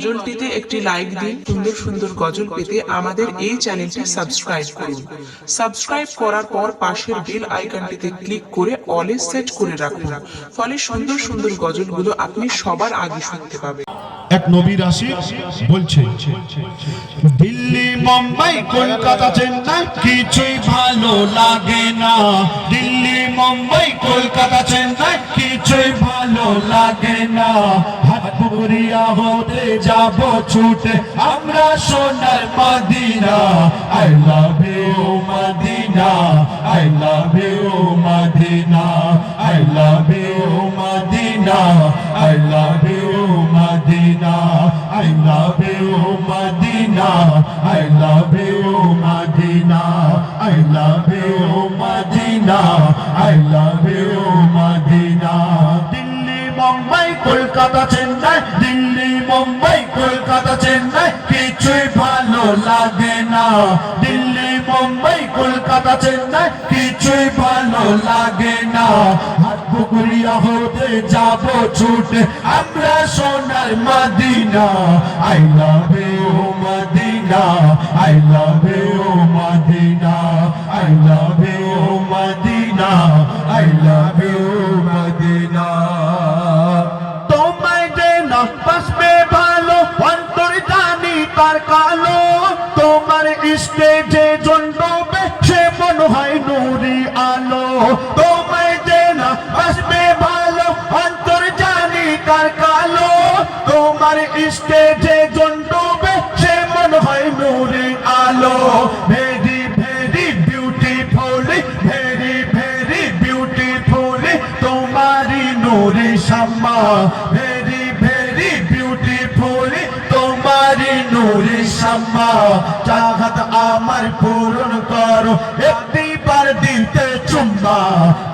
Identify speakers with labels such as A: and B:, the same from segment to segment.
A: গজলটিতে একটি লাইক দিন। সুন্দর সুন্দর গজল পেতে আমাদের এই চ্যানেলটি সাবস্ক্রাইব করুন। সাবস্ক্রাইব করার পর পাশের বেল আইকনটিতে ক্লিক করে অলে সেট করে রাখুন। ফলে সুন্দর সুন্দর গজলগুলো আপনি সবার আগে শুনতে পাবেন।
B: এক নবীর আসি বলছে, দিল্লি, মুম্বাই, কলকাতা, চেন্নাই কিছুই ভালো লাগে না। দিল্লি, মুম্বাই, কলকাতা, চেন্নাই কিছুই ভালো লাগে না। হাত পুকুরিয়া হতে যাব ছুটে। আমরা সোনার Medina I love you Medina I love you Medina I love you Medina I love you Medina I love you Medina I love you Medina I love you Medina I love you Medina. Delhi, Mumbai, Kolkata কিছুই ভালো লাগে না। দিল্লি, মুম্বাই, কলকাতা, চেন্নাই, কিছুই ভালো লাগে না। পুকুরিয়া হতে যাব ছুটে, আমরা সোনার Medina. I love Medina. I love Medina. I love স্টেজে জন্ডবে সে মনে হয় নুরি আলো। Very very beautiful very very beautiful তোমারি নুরি শাম্মা ভেরি ভেরি বিউটিফুল তোমারি নুরি শাম্মা চাহাত আমার পূরণ করো, একটিবার দিতে চুম্মা।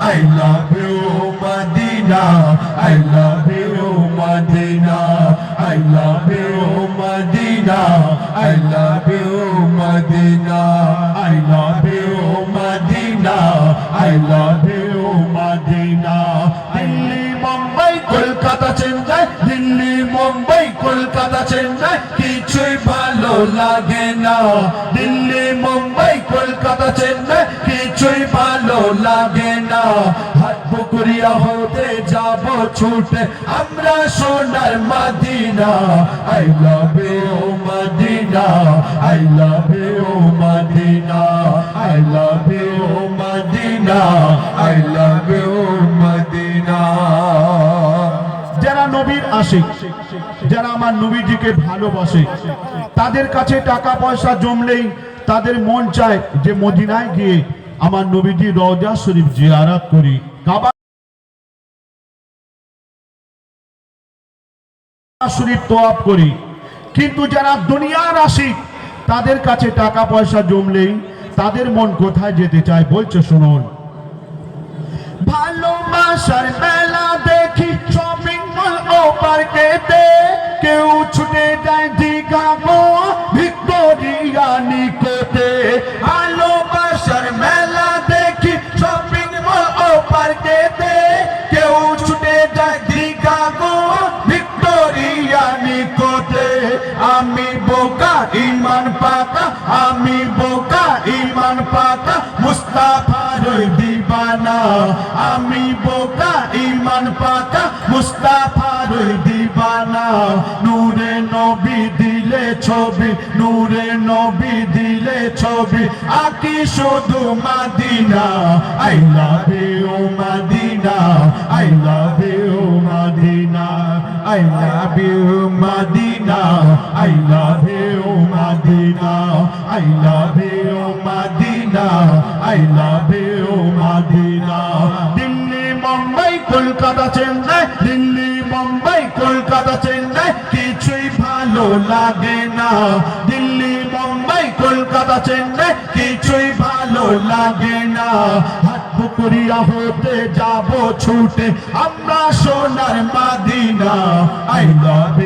B: I love you Medina I Medina, I love you, Medina, I love you, Medina, I love you, Medina. Delhi, Mumbai, Kolkata, Chennai, Delhi, Mumbai, Kolkata, Chennai, কিছুই ভালো লাগে না দিল্লি মুম্বাই কলকাতা চেন্নাই কিছুই ভালো লাগে না হাত যাব ছুটে, আমরা সোনার Medina I love you Medina I love you Medina I love you Medina I love you Medina. যারা নবীর আশিক, যারা আমার নবীজিকে ভালোবাসে, তাদের কাছে টাকা পয়সা জমলেই তাদের মন চায় যে মদিনায় গিয়ে আমার নবীজি রওজা শরীফ জিয়ারাত করি। কাবা শরীফ তোয়াব করি। কিন্তু যারা দুনিয়ার আশিক, তাদের কাছে টাকা পয়সা জমলেই তাদের মন কোথায় যেতে চায় বলছে শুনুন। ভালোবাসার মেলা দেখি শপিং মল ও পার্কেতে কেউ ছুটে যায় দীঘা গো ভিক্টোরিয়া পাতা, আমি বোকা ইমান পাতা মুস্তাফার দিবানা। আমি বোকা ইমান পাতা মুস্তাফার দিবানা। নূরে নবী দিলে ছবি, নূরে নবী দিলে ছবি। আকি শুধু Madina, I love you Madina, I love you Madina, I love you Madina, I love you Madina, I love you, Madina, I love you, Madina. Dilli, Mumbai, Kolkata, Chennai, Dilli, Mumbai, Kolkata, Chennai, কিছুই ভালো লাগে না দিল্লি মুম্বাই কলকাতা চেন্নাই কিছুই ভালো লাগে না পুকুরিয়া হতে যাব ছুটে আমরা সোনার মাদিনা আই লাভ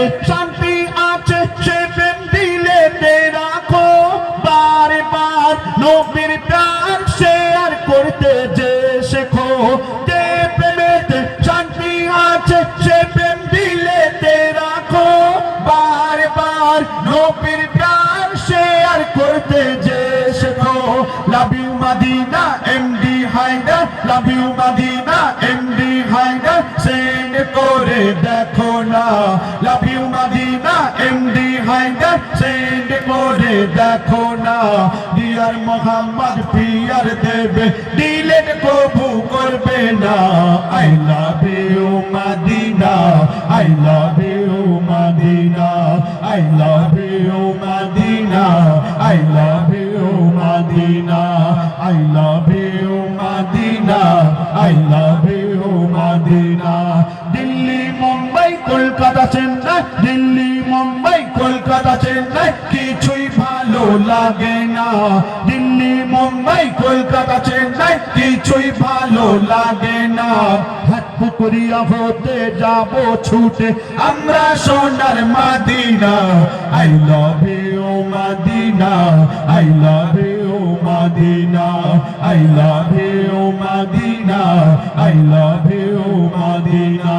B: আছে শান্তি আছে, সে প্রেম দিলে রাখো। বারে বার নবীর প্রাণ শেয়ার করতে যে শেখো। যে প্রেমেতে শান্তি আছে, সে প্রেম দিলে রাখো। বারে বার নবীর প্রাণ শেয়ার করতে যে শেখো। Love you Madina MD Haidar. Love you Madina MD Haidar. সে করে দেখো না, you Madina, MD Haidar, send করে দেখো না, ডিয়ার মোহাম্মদ পিয়ার দেবে, ডিলেট কবু করবে না, I love you Madina, I love you Madina, I love you Madina, I love you Madina, I love you Kolkata Chennai কিছুই ভালো লাগে না। দিল্লি, মুম্বাই, কলকাতা চেন্নাই কিছুই ভালো লাগে না। পুকুরিয়া হতে যাব ছুটে আমরা সোনার Madina. I love you Madina. I love you Madina. I love you Madina. I love you Madina.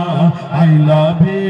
B: I love you